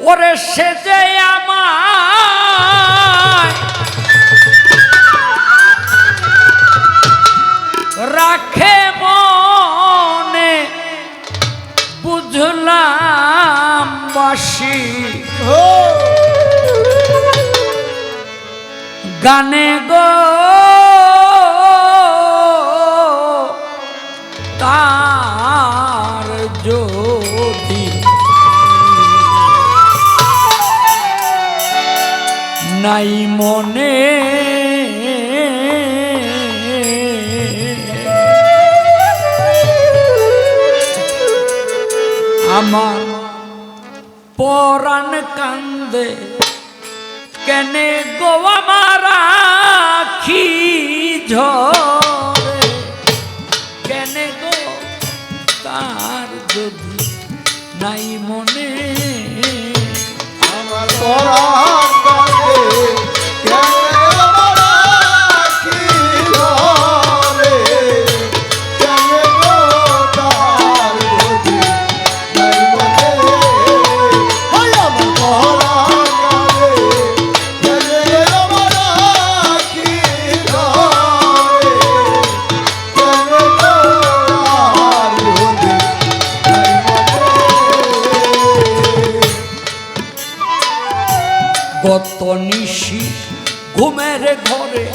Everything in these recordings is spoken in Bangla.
ওরে সে যে আমায়। রাখে মনে বুঝলাম বাসি। গানে গো তার যদি নাই মনে। আমার পরাণ কান্দে, কেনে গো আমার আখি ঝরে? কেনে গো তার যদি নাই মনে? গত নিশি ঘুমের ঘরে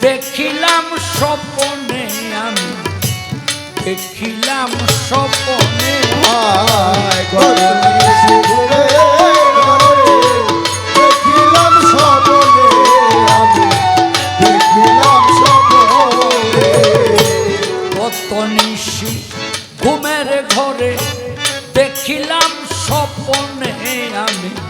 দেখিলাম স্বপনে আমি। দেখিলাম স্বপনে আয় ঘরে নিশি ঘুরে ঘরে দেখিলাম স্বপ্নে আমি। দেখিলাম স্বপ্নে। গত নিশি ঘুমের ঘরে দেখিলাম স্বপনে আমি।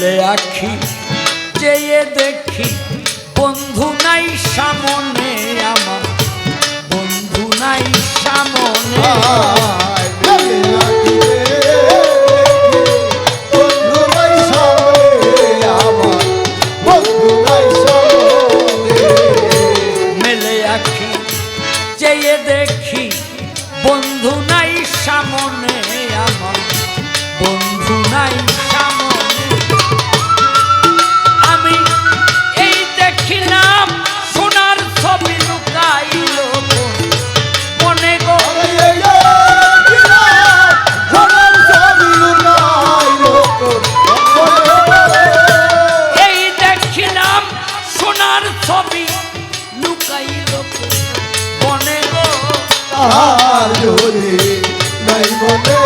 মেলে আখি চেয়ে দেখি বন্ধু নাই সামনে আমার বন্ধু নাই সামনে দেখি বন্ধু নাই সামনে আমার বন্ধু নাই সামনে পাপি লুকাইল বনে গো তাহার জোরে নাই বনে